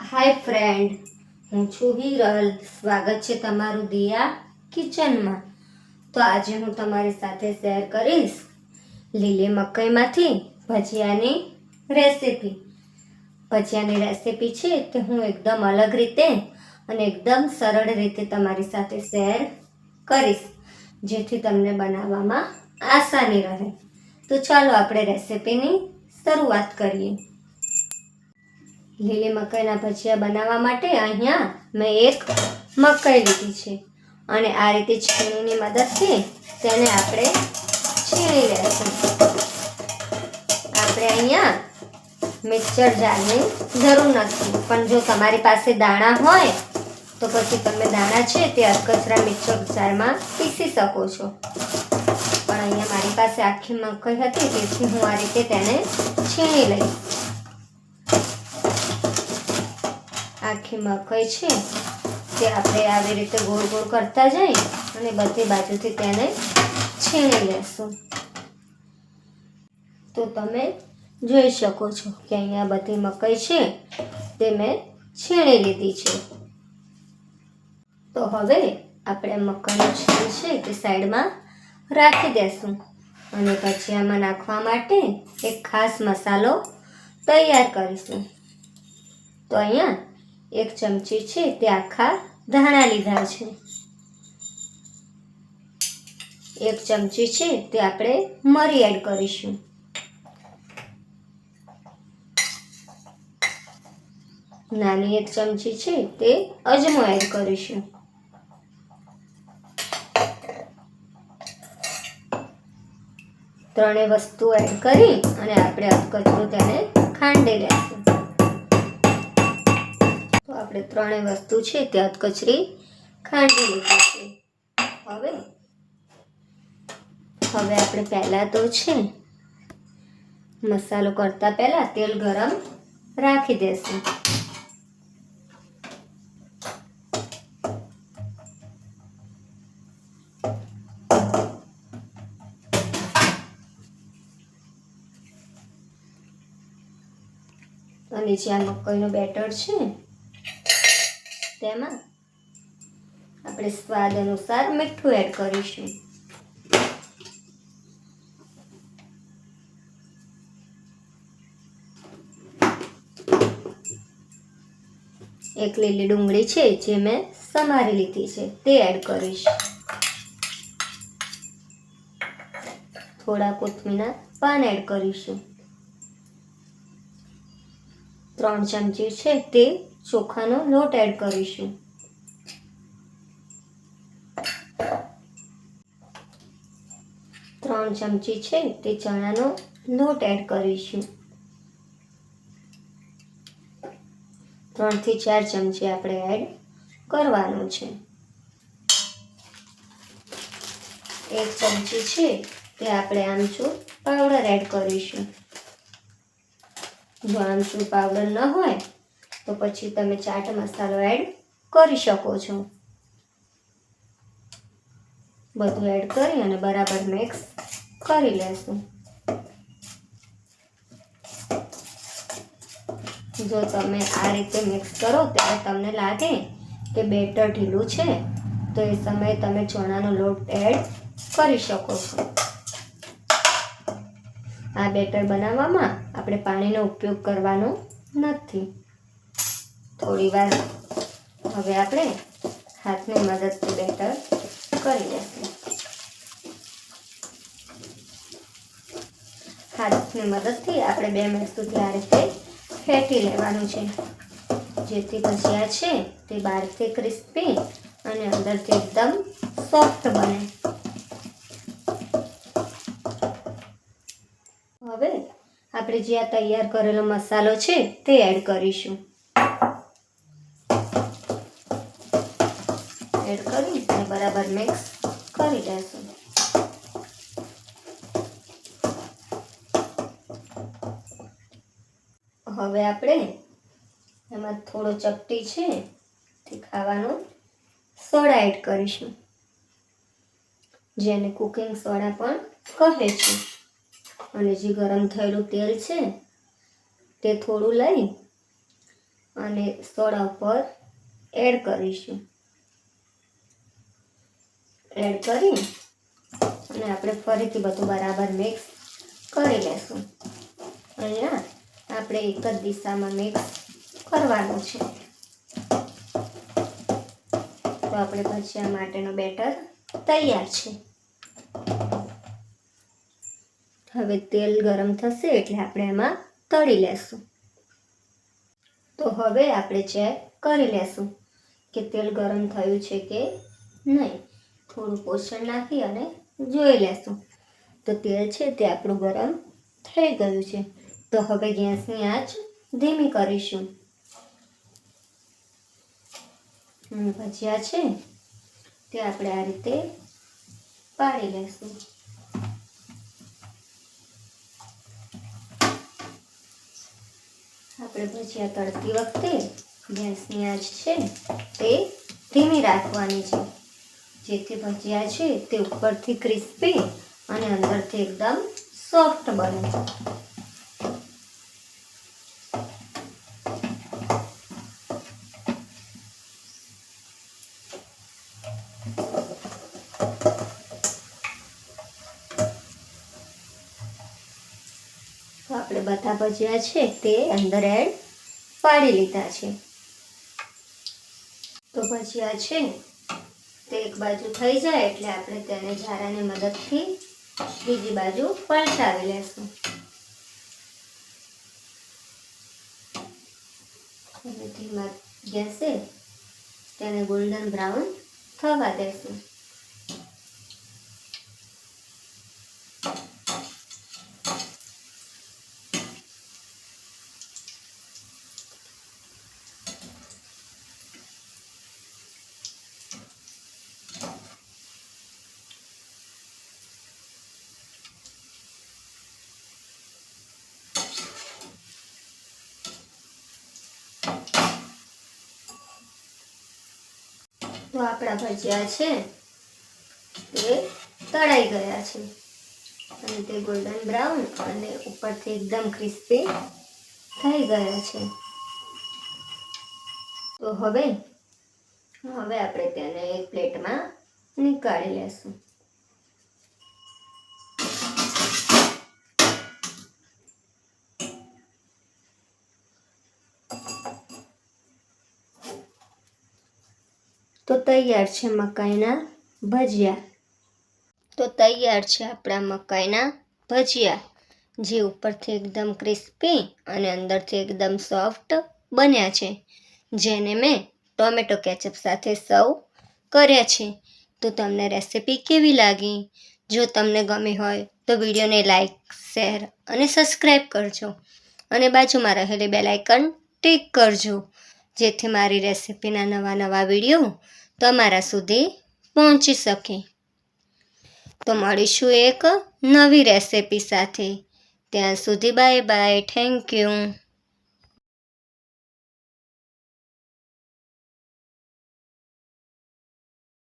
હાય friend હું છું હિરલ. સ્વાગત છે તમારું દિયા કિચનમાં. તો આજે હું તમારી સાથે શેર કરીશ લીલી મકાઈમાંથી ભજીયાની રેસીપી. ભજીયાની રેસીપી છે તે હું એકદમ અલગ રીતે અને એકદમ સરળ રીતે તમારી સાથે શેર કરીશ, જેથી તમને બનાવવામાં આસાની રહે. તો ચાલો આપણે રેસીપીની શરૂઆત કરીએ. લીલી મકાઈના ભજીયા બનાવવા માટે અહીંયા મેં એક મકાઈ લીધી છે. અને આ રીતે છીણીની મદદથી તેને આપણે છીણી લેશું. આપણે અહીંયા મિક્સર જારની જરૂર નથી. પણ જો તમારી પાસે દાણા હોય, તો પછી તમે દાણા છે તે અધકચરા મિક્સર જારમાં પીસી શકો છો. પણ અહીંયા મારી પાસે આખી મકાઈ હતી, તેથી હું આ રીતે તેને છીણી લઈશ. આખી મકાઈ છે, તે આપણે આવી રીતે ગોળ ગોળ કરતા જઈ અને બધી બાજુથી તેને છીણી લેશું. તો તમે જોઈ શકો છો કે અહીંયા બધી મકાઈ છે, તે મેં છીણી લીધી છે. તો હવે આપણે મકાઈનું છીણ છે તે સાઈડમાં રાખી દેશું અને પછી આમાં નાખવા માટે એક ખાસ મસાલો તૈયાર કરીશું. તો અહીંયા એક ચમચી છે તે આખા ધાણા લીધા છે. એક ચમચી છે તે આપણે મરી એડ કરીશું. નાની એક ચમચી છે તે અજમો એડ કરીશું. ત્રણેય વસ્તુ એડ કરી અને આપણે અધકચરું તેને ખાંડી લેશું. આપણે ત્રણેય વસ્તુ છે ત્યાં કચરી ખાંડી લીધી છે. હવે હવે આપણે પહેલાં તો છે મસાલો કરતા પહેલાં તેલ ગરમ રાખી દેશું. અને જે આ મકાઈનો બેટર છે તેમાં આપણે સ્વાદ અનુસાર મીઠું એડ કરીશું. એક લીલી ડુંગળી છે જે મેં સમારી લીધી છે, તે એડ કરીશ. થોડા કોથમીના પાન એડ કરીશું. ત્રણ ચમચી છે તે ચોખાનો લોટ એડ કરીશું. ત્રણ ચમચી છે તે ચણાનો લોટ એડ કરીશું. ત્રણથી ચાર ચમચી આપણે એડ કરવાનું છે. એક ચમચી છે તે આપણે આમચૂર પાવડર એડ કરીશું. જો આમચૂર પાવડર ન હોય તો પછી તમે ચાટ મસાલો એડ કરી શકો છો. બધું એડ કરી અને બરાબર મિક્સ કરી લેશું. જો તમે આ રીતે મિક્સ કરો ત્યારે તમને લાગે કે બેટર ઢીલું છે, તો એ સમયે તમે ચણાનો લોટ એડ કરી શકો છો. આ બેટર બનાવવામાં આપણે પાણીનો ઉપયોગ કરવાનો નથી. થોડી વાર હવે આપણે હાથની મદદથી બેટર કરી લેશું હાથની મદદથી આપણે બે મિનિટ સુધી આ રીતે ફેટી લેવાનું છે. જેથી ભજીયા છે તે બહારથી ક્રિસ્પી અને અંદરથી એકદમ સોફ્ટ બને. હવે આપણે જે આ તૈયાર કરેલો મસાલો છે તે એડ કરીશું. એડ કરી અને બરાબર મિક્સ કરી લેશું. હવે આપણે એમાં થોડો ચપટી છે તે ખાવાનો સોડા એડ કરીશું, જેને કુકિંગ સોડા પણ કહે છે. અને જે ગરમ થયેલું તેલ છે તે થોડું લઈ અને સોડા ઉપર એડ કરીશું. એડ કરી અને આપણે ફરીથી બધું બરાબર મિક્સ કરી લેશું. અહીંયા આપણે એક જ દિશામાં મિક્સ કરવાનું છે. તો આપણે ભજીયા માટેનો બેટર તૈયાર છે. હવે તેલ ગરમ થશે એટલે આપણે એમાં તળી લેશું. તો હવે આપણે ચેક કરી લેશું કે તેલ ગરમ થયું છે કે નહીં. થોડું પોષણ નાખી અને જોઈ લેશું. તો તેલ છે તે આપણું ગરમ થઈ ગયું છે. તો હવે ગેસની આંચ ધીમી કરીશું. ભજીયા છે તે આપણે આ રીતે પાડી લેશું. આપણે ભજીયા તળતી વખતે ગેસની આંચ છે તે ધીમી રાખવાની છે. જેથી ભજીયા છે તે ઉપરથી ક્રિસ્પી અને અંદરથી એકદમ સોફ્ટ બને તો આપણે બધા ભજીયા છે તે અંદર એડ પાડી લીધા છે. તો ભજીયા છે તે એક બાજુ થઈ જાય એટલે આપણે તેને ઝારાની મદદથી બીજી બાજુ પલટાવી લેશું. ધીમા ગેસે તેને ગોલ્ડન બ્રાઉન થવા દેશું. તો આપણા ભજીયા છે તે તળાઈ ગયા છે. અને તે ગોલ્ડન બ્રાઉન અને ઉપરથી એકદમ ક્રિસ્પી થઈ ગયા છે. તો હવે હવે આપણે તેને એક પ્લેટમાં નીકાળી લેશું. તો તૈયાર છે મકાઈના ભજીયા. તો તૈયાર છે આપણા મકાઈના ભજીયા, જે ઉપરથી એકદમ ક્રિસ્પી અને અંદરથી એકદમ સોફ્ટ બન્યા છે, જેને મેં ટોમેટો કેચઅપ સાથે સર્વ કર્યા છે. તો તમને રેસિપી કેવી લાગી? જો તમને ગમી હોય તો વિડીયોને લાઇક શેર અને સબસ્ક્રાઈબ કરજો. અને બાજુમાં રહેલી બેલાઇકન ટિક કરજો. જેથી મારી રેસિપીના નવા નવા વીડિયો તમારા સુધી પહોંચી શકે. તો મળીશું એક નવી રેસિપી સાથે. ત્યાં સુધી બાય બાય, થેન્ક યુ.